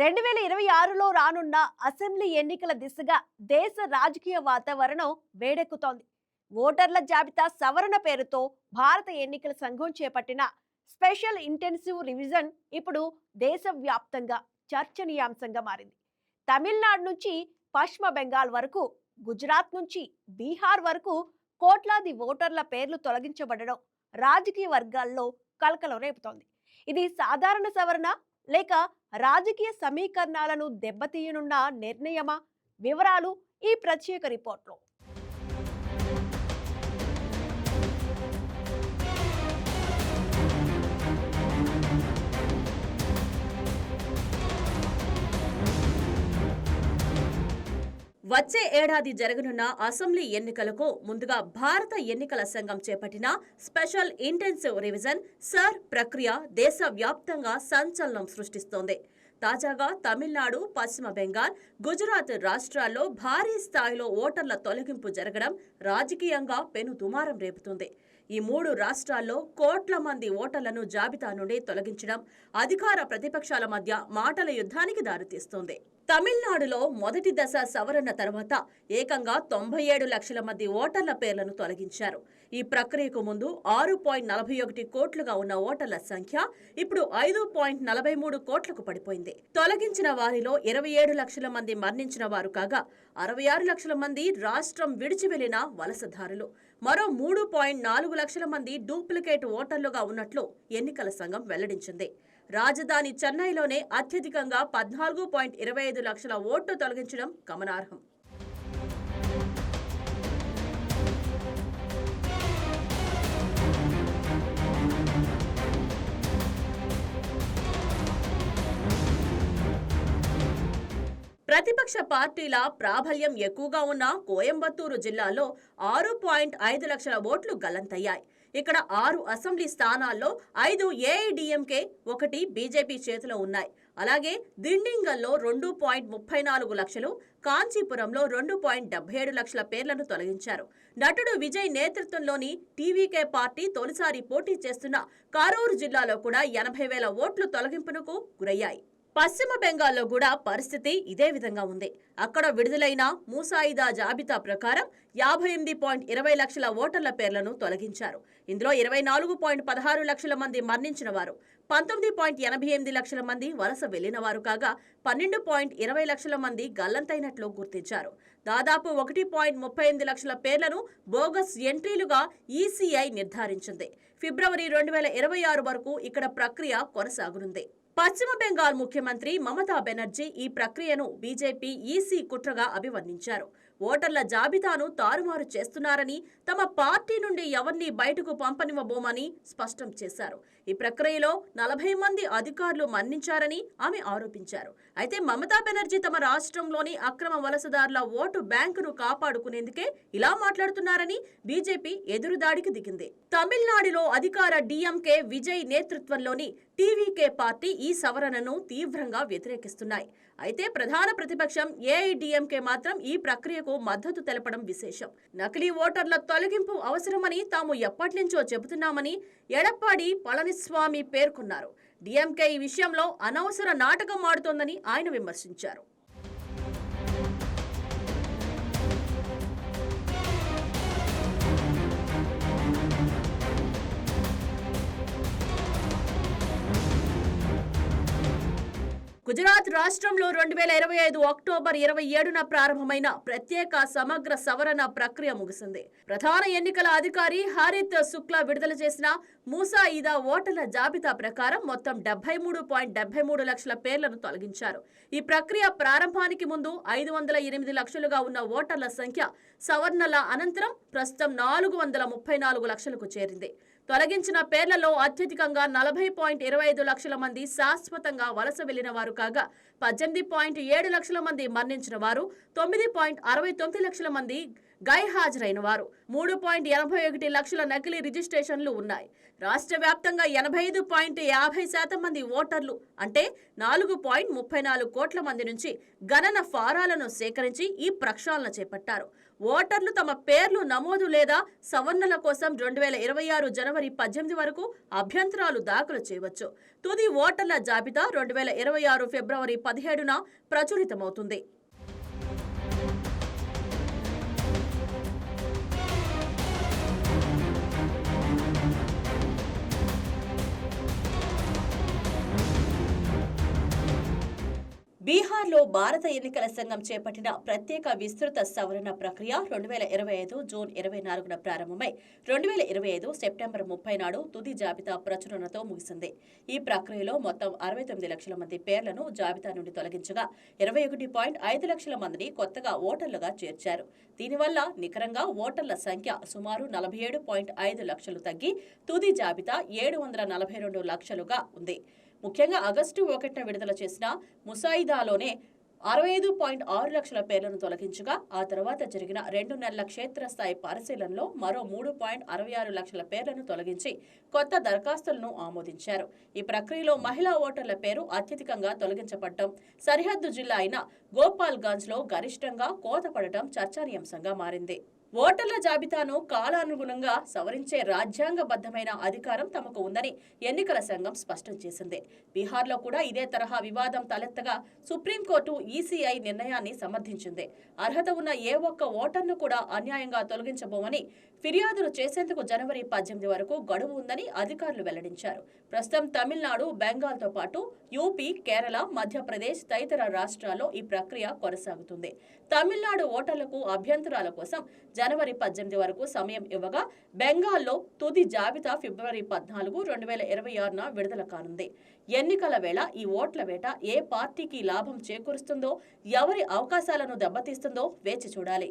రెండు వేల ఇరవై ఆరులో రానున్న అసెంబ్లీ ఎన్నికల దిశగా దేశ రాజకీయ వాతావరణం వేడెక్కుతోంది. ఓటర్ల జాబితా సవరణ పేరుతో భారత ఎన్నికల సంఘం చేపట్టిన స్పెషల్ ఇంటెన్సివ్ రివిజన్ ఇప్పుడు దేశవ్యాప్తంగా చర్చనీయాంశంగా మారింది. తమిళనాడు నుంచి పశ్చిమ బెంగాల్ వరకు గుజరాత్ నుంచి బీహార్ వరకు కోట్లాది ఓటర్ల పేర్లు తొలగించబడడం రాజకీయ వర్గాల్లో కలకలం రేపుతోంది. ఇది సాధారణ సవరణ లేక రాజకీయ సమీకరణాలను దెబ్బతీయనున్న నిర్ణయమా? వివరాలు ఈ ప్రత్యేక రిపోర్ట్లో. వచ్చే ఏడాది జరగనున్న అసెంబ్లీ ఎన్నికలకు ముందుగా భారత ఎన్నికల సంఘం చేపట్టిన స్పెషల్ ఇంటెన్సివ్ రివిజన్ సర్ ప్రక్రియ దేశవ్యాప్తంగా సంచలనం సృష్టిస్తోంది. తాజాగా తమిళనాడు పశ్చిమ బెంగాల్ గుజరాత్ రాష్ట్రాల్లో భారీ స్థాయిలో ఓటర్ల తొలగింపు జరగడం రాజకీయంగా పెను దుమారం రేపుతుంది. ఈ మూడు రాష్ట్రాల్లో కోట్ల మంది ఓటర్లను జాబితా నుండి తొలగించడం అధికార ప్రతిపక్షాల మధ్య మాటల యుద్ధానికి దారితీస్తోంది. తమిళనాడులో మొదటి దశ సవరణ తర్వాత ఏకంగా తొంభై ఏడు లక్షల మంది ఓటర్ల పేర్లను తొలగించారు. ఈ ప్రక్రియకు ముందు ఆరు పాయింట్ నలభై ఒకటి కోట్లుగా ఉన్న ఓటర్ల సంఖ్య ఇప్పుడు ఐదు పాయింట్ నలభై మూడు కోట్లకు పడిపోయింది. తొలగించిన వారిలో ఇరవై ఏడు లక్షల మంది మరణించిన వారు కాగా అరవై ఆరు లక్షల మంది రాష్ట్రం విడిచి వెళ్ళిన వలసదారులు. మరో మూడు పాయింట్ నాలుగు లక్షల మంది డూప్లికేట్ ఓటర్లుగా ఉన్నట్లు ఎన్నికల సంఘం వెల్లడించింది. రాజధాని చెన్నైలోనే అత్యధికంగా పద్నాలుగు పాయింట్ ఇరవై ఐదు లక్షల ఓట్లు తొలగించడం గమనార్హం. ప్రతిపక్ష పార్టీల ప్రాబల్యం ఎక్కువగా ఉన్న కోయంబత్తూరు జిల్లాలో ఆరు పాయింట్ ఐదు లక్షల ఓట్లు గల్లంతయ్యాయి. ఇక్కడ ఆరు అసెంబ్లీ స్థానాల్లో ఐదు ఏఐడిఎంకే ఒకటి బీజేపీ చేతిలో ఉన్నాయి. అలాగే దిండింగల్లో రెండు పాయింట్ ముప్పై నాలుగు లక్షలు కాంచీపురంలో రెండు పాయింట్ డెబ్బై ఏడు లక్షల పేర్లను తొలగించారు. నటుడు విజయ్ నేతృత్వంలోని టీవీకే పార్టీ తొలిసారి పోటీ చేస్తున్న కారూరు జిల్లాలో కూడా ఎనభై వేల ఓట్లు తొలగింపునకు గురయ్యాయి. పశ్చిమ బెంగాల్లో కూడా పరిస్థితి ఇదే విధంగా ఉంది. అక్కడ విడుదలైన మూసాయిదా జాబితా ప్రకారం యాభై ఎనిమిది పాయింట్ ఇరవై లక్షల ఓటర్ల పేర్లను తొలగించారు. ఇందులో ఇరవై నాలుగు పాయింట్ పదహారు లక్షల మంది మరణించిన వారు పంతొమ్మిది పాయింట్ ఎనభై ఎనిమిది లక్షల మంది వలస వెళ్ళిన వారు కాగా పన్నెండు పాయింట్ ఇరవై లక్షల మంది గల్లంతైనట్లు గుర్తించారు. దాదాపు ఒకటి పాయింట్ ముప్పై ఎనిమిది లక్షల పేర్లను బోగస్ ఎంట్రీలుగా ఈసీఐ నిర్ధారించింది. ఫిబ్రవరి రెండు వేల ఇరవై ఆరు వరకు ఇక్కడ ప్రక్రియ కొనసాగనుంది. పశ్చిమ బెంగాల్ ముఖ్యమంత్రి మమతా బెనర్జీ ఈ ప్రక్రియను బీజేపీ ఈసీ కుట్రగా అభివర్ణించారు. ఓటర్ల జాబితాను తారుమారు చేస్తున్నారని తమ పార్టీ నుండి ఎవరిని బయటకు పంపనివ్వబోమని స్పష్టం చేశారు. ఈ ప్రక్రియలో నలభై మంది అధికారులు మరణించారని ఆమె ఆరోపించారు. అయితే మమతా బెనర్జీ తమ రాష్ట్రంలోని అక్రమ వలసదారుల ఓటు బ్యాంకును కాపాడుకునేందుకే ఇలా మాట్లాడుతున్నారని బీజేపీ ఎదురుదాడికి దిగింది. తమిళనాడులో అధికార డిఎంకే విజయ్ నేతృత్వంలోని టీవీకే పార్టీ ఈ సవరణను తీవ్రంగా వ్యతిరేకిస్తున్నాయి. అయితే ప్రధాన ప్రతిపక్షం ఏఐడిఎంకే మాత్రం ఈ ప్రక్రియకు మద్దతు తెలపడం విశేషం. నకిలీ ఓటర్ల తొలగింపు అవసరమని తాము ఎప్పటినుంచో చెబుతున్నామని ఎడప్పాడి పళనిస్వామి పేర్కొన్నారు. డిఎంకే ఈ విషయంలో అనవసర నాటకం ఆడుతోందని ఆయన విమర్శించారు. గుజరాత్ రాష్ట్రంలో రెండు వేల ఇరవై ఐదు అక్టోబర్ ఇరవై ఏడున ప్రారంభమైన ప్రత్యేక సమగ్ర సవరణ ప్రక్రియ ముగిసింది. ప్రధాన ఎన్నికల అధికారి హరిత్ శుక్లా విడుదల చేసిన మూసా ఈదా ఓటర్ల జాబితా ప్రకారం మొత్తం డెబ్బై మూడు పాయింట్ డెబ్బై మూడు లక్షల పేర్లను తొలగించారు. ఈ ప్రక్రియ ప్రారంభానికి ముందు ఐదు వందల ఎనిమిది లక్షలుగా ఉన్న ఓటర్ల సంఖ్య సవరణల అనంతరం ప్రస్తుతం నాలుగు వందల ముప్పై నాలుగు లక్షలకు చేరింది. తొలగించిన పేర్లలో అత్యధికంగా నలభై పాయింట్ ఇరవై ఐదు లక్షల మంది శాశ్వతంగా వలస వెళ్ళిన వారు కాగా పద్దెనిమిది పాయింట్ ఏడు లక్షల మంది మరణించిన వారు తొమ్మిది పాయింట్ అరవై తొమ్మిది లక్షల మంది గైహాజరైన వారు మూడు పాయింట్ ఎనభై ఒకటి లక్షల నకిలీ రిజిస్ట్రేషన్లు ఉన్నాయి. రాష్ట్ర వ్యాప్తంగా ఎనభై ఐదు పాయింట్ యాభై శాతం మంది ఓటర్లు అంటే నాలుగు పాయింట్ ముప్పై నాలుగు కోట్ల మంది నుంచి గణన ఫారాలను సేకరించి ఈ ప్రక్షాళన చేపట్టారు. ఓటర్లు తమ పేర్లు నమోదు లేదా సవరణల కోసం రెండు వేల ఇరవై ఆరు జనవరి పద్దెనిమిది వరకు అభ్యంతరాలు దాఖలు చేయవచ్చు. తుది ఓటర్ల జాబితా రెండు వేల ఇరవై ఆరు ఫిబ్రవరి పదిహేడున ప్రచురితమవుతుంది. బీహార్లో భారత ఎన్నికల సంఘం చేపట్టిన ప్రత్యేక విస్తృత సవరణ ప్రక్రియ రెండు వేల ఇరవై ఐదు జూన్ ఇరవై నాలుగున ప్రారంభమై రెండు వేల ఇరవై ఐదు సెప్టెంబర్ ముప్పై నాడు తుది జాబితా ప్రచురణతో ముగిసింది. ఈ ప్రక్రియలో మొత్తం అరవై తొమ్మిది లక్షల మంది పేర్లను జాబితా నుండి తొలగించగా ఇరవై ఒకటి పాయింట్ ఐదు లక్షల మందిని కొత్తగా ఓటర్లుగా చేర్చారు. దీనివల్ల నికరంగా ఓటర్ల సంఖ్య సుమారు నలభై ఏడు పాయింట్ ఐదు లక్షలు తగ్గి తుది జాబితా ఏడు వందల నలభై రెండు లక్షలుగా ఉంది. ముఖ్యంగా ఆగస్టు ఒకటిన విడుదల చేసిన ముసాయిదాలోనే అరవై ఐదు పాయింట్ ఆరు లక్షల పేర్లను తొలగించగా ఆ తర్వాత జరిగిన రెండు నెలల క్షేత్రస్థాయి పరిశీలనలో మరో మూడు పాయింట్ అరవై ఆరు లక్షల పేర్లను తొలగించి కొత్త దరఖాస్తులను ఆమోదించారు. ఈ ప్రక్రియలో మహిళా ఓటర్ల పేరు అత్యధికంగా తొలగించబడటం సరిహద్దు జిల్లా అయిన గోపాల్గంజ్లో గరిష్టంగా కోతపడటం చర్చనీయాంశంగా మారింది. ఓటర్ల జాబితాను కాలానుగుణంగా సవరించే రాజ్యాంగబద్ధమైన అధికారం తమకు ఉందని ఎన్నికల సంఘం స్పష్టం చేసింది. బీహార్లో కూడా ఇదే తరహా వివాదం తలెత్తగా సుప్రీంకోర్టు ఈసీఐ నిర్ణయాన్ని సమర్థించింది. అర్హత ఉన్న ఏ ఒక్క ఓటర్ను కూడా అన్యాయంగా తొలగించబోమని ఫిర్యాదులు చేసేందుకు జనవరి పద్దెనిమిది వరకు గడువు ఉందని అధికారులు వెల్లడించారు. ప్రస్తుతం తమిళనాడు బెంగాల్తో పాటు యూపీ కేరళ మధ్యప్రదేశ్ తదితర రాష్ట్రాల్లో ఈ ప్రక్రియ కొనసాగుతుంది. తమిళనాడు ఓటర్లకు అభ్యంతరాల కోసం జనవరి పద్దెనిమిది వరకు సమయం ఇవ్వగా బెంగాల్లో తుది జాబితా ఫిబ్రవరి పద్నాలుగు రెండు వేల ఇరవై ఆరున విడుదల కానుంది. ఎన్నికల వేళ ఈ ఓట్ల వేట ఏ పార్టీకి లాభం చేకూరుస్తుందో ఎవరి అవకాశాలను దెబ్బతీస్తుందో వేచి చూడాలి.